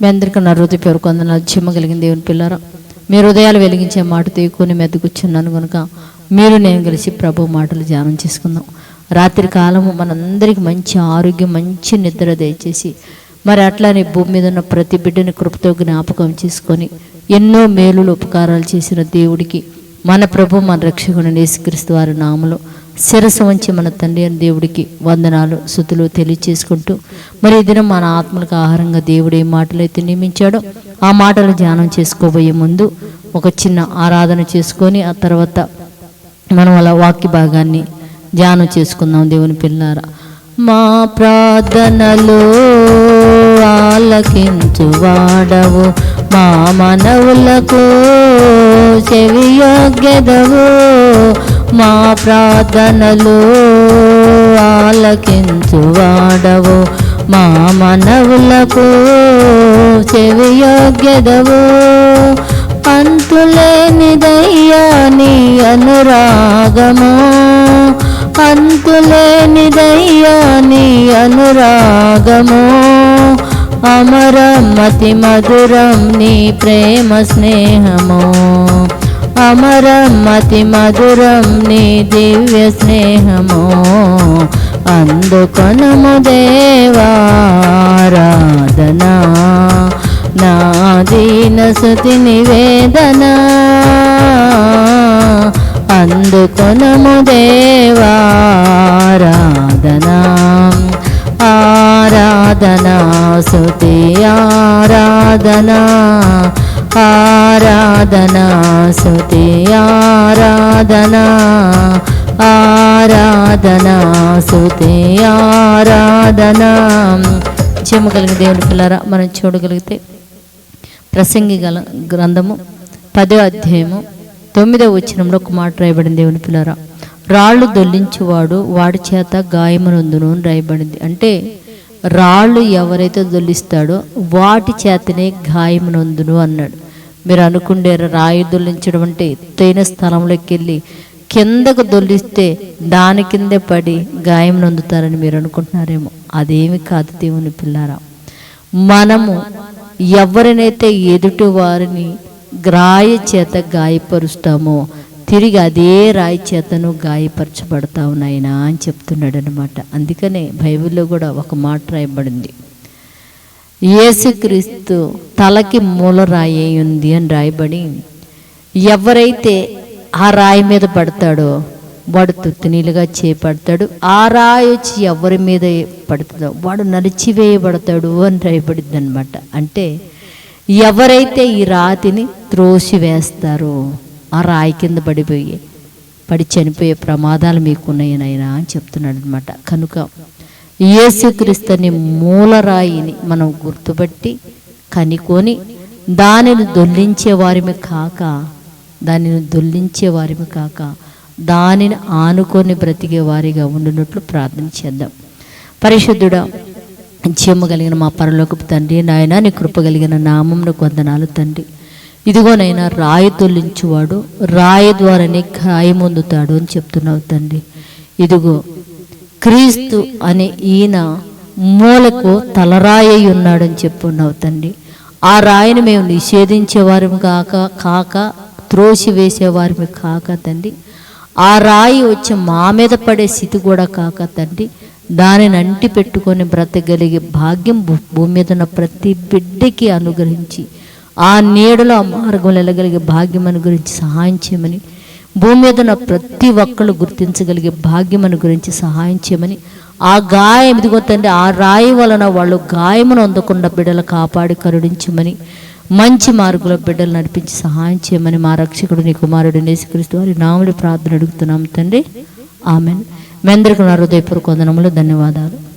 మీ అందరికీ నా హృదయ పేరు కొందనాలు దేవుని పిల్లరా. మీ హృదయాలు వెలిగించే మాట తీయకొని మెద్దకుచ్చున్నాను కనుక మీరు నేను కలిసి ప్రభు మాటలు ధ్యానం చేసుకుందాం. రాత్రి కాలము మనందరికీ మంచి ఆరోగ్యం మంచి నిద్ర దయచేసి మరి అట్లానే భూమి మీద ఉన్న ప్రతి బిడ్డని కృపతో జ్ఞాపకం చేసుకొని ఎన్నో మేలులు ఉపకారాలు చేసిన దేవుడికి మన ప్రభు మన రక్షకుని నేసుక్రీస్తు వారి నామలో శిరస్సు వంచి మన తండ్రి అని దేవుడికి వందనాలు శుతులు తెలియచేసుకుంటూ మరి దినం మన ఆత్మలకు ఆహారంగా దేవుడు ఏ మాటలైతే నియమించాడో ఆ మాటలు ధ్యానం చేసుకోబోయే ముందు ఒక చిన్న ఆరాధన చేసుకొని ఆ తర్వాత మనం అలా వాక్య భాగాన్ని ధ్యానం చేసుకుందాం దేవుని పిల్లారా మా ప్రార్థనలు ఆలకించు వాడవు మా మనవులకు చెవి చెవియోగ్యదవు మా ప్రార్థనలు ఆలకించు వాడవు. మా మనవులకు చెవియోగ్యదవు అంతులేనిదయ్యా నీ అనురాగము. అంతులేనిదయ్యా నీ అనురాగము. అమరమతి మధురం నీ ప్రేమ స్నేహము. అమరం మతి మధురం నీ దివ్య స్నేహము. అందుకొనము దేవారాధనా. నా దీన సుతి నివేదన. అందుకొనము దేవారాధనా. ఆరాధనా సుతి ఆరాధనా. ఆరాధనా సుతి ఆరాధనా ఆరాధనా సుతి ఆరాధనా. చెమ్మగలిగిన దేవుని పిల్లరా మనం చూడగలిగితే ప్రసంగి గల గ్రంథము పదో అధ్యాయము తొమ్మిదవ వచ్చినంలో ఒక మాట రాయబడింది దేవుని పిల్లరా. రాళ్ళు దొల్లించువాడు వాడి చేత గాయమునందును అని రాయబడింది. అంటే రాళ్ళు ఎవరైతే దొల్లిస్తాడో వాటి చేతనే గాయమునందును అన్నాడు. మీరు అనుకుండే రాయి దొల్లించడం అంటే ఎత్తైన స్థలంలోకి వెళ్ళి కిందకు దొల్లిస్తే దాని కిందే పడి గాయం మీరు అనుకుంటున్నారేమో. అదేమి కాదు దేవుని పిల్లారా. మనము ఎవరినైతే ఎదుటి వారిని గ్రాయ చేత గాయపరుస్తామో తిరిగి అదే రాయి చేతను గాయపరచబడతావు నాయనా అని చెప్తున్నాడు అనమాట అందుకనే బైబిల్లో కూడా ఒక మాట రాయబడింది. యేసుక్రీస్తు తలకి మూల రాయి ఉంది అని రాయబడి ఎవరైతే ఆ రాయి మీద పడతాడో వాడు తుత్తినీలుగా చేపడతాడు ఆ రాయి వచ్చి ఎవరి మీద పడుతుందో వాడు నలిచివేయబడతాడు అని రాయబడింది అనమాట అంటే ఎవరైతే ఈ రాతిని త్రోసి వేస్తారో ఆ రాయి కింద పడిపోయి పడి చనిపోయే ప్రమాదాలు మీకున్నాయి నాయనా అని చెప్తున్నాడు అనమాట కనుక యేసుక్రీస్తుని మూలరాయిని మనం గుర్తుపట్టి కనుకొని దానిని దొల్లించే వారిమి కాక దానిని దొల్లించే వారిమి కాక దానిని ఆనుకొని బ్రతికే వారిగా ఉండినట్లు ప్రార్థన చేద్దాం. పరిశుద్ధుడా జీవము కలిగిన మా పరలోకపు తండ్రి నాయన నీ కృప కలిగిన నామంను కొందనాలు తండ్రి. ఇదిగోనైనా రాయి తొలించువాడు రాయి ద్వారానే గాయమొందుతాడు అని చెప్తున్నావు తండ్రి. ఇదిగో క్రీస్తు అనే ఈయన మూలకు తలరాయి ఉన్నాడని చెప్పున్నావు తండ్రి. ఆ రాయిని మేము నిషేధించేవారం కాక కాక త్రోసి వేసేవారిమి కాక తండ్రి. ఆ రాయి వచ్చి మా మీద పడే స్థితి కూడా కాక తండ్రి. దానిని అంటి పెట్టుకొని బ్రతకగలిగే భాగ్యం భూ- భూమి మీద ఉన్న ప్రతి బిడ్డకి అనుగ్రహించి ఆ నీడలో ఆ వెళ్ళగలిగే భాగ్యం అనుగురించి సహాయం చేయమని భూమి మీద ఉన్న ప్రతి ఒక్కళ్ళు గుర్తించగలిగే భాగ్యం గురించి సహాయం చేయమని ఆ గాయం ఇదిగో తండ్రి ఆ రాయి వలన వాళ్ళు గాయమును అందకుండా బిడ్డలు కాపాడి కరుణించమని మంచి మార్గంలో బిడ్డలు నడిపించి సహాయం చేయమని మా రక్షకుడు నీ కుమారుడు నేసుక్రీస్తు వారి నాముడి ప్రార్థన అడుగుతున్నాం తండ్రి. ఆమెన్. మీ అందరికీ నా హృదయపూర్వక వందనములు ధన్యవాదాలు.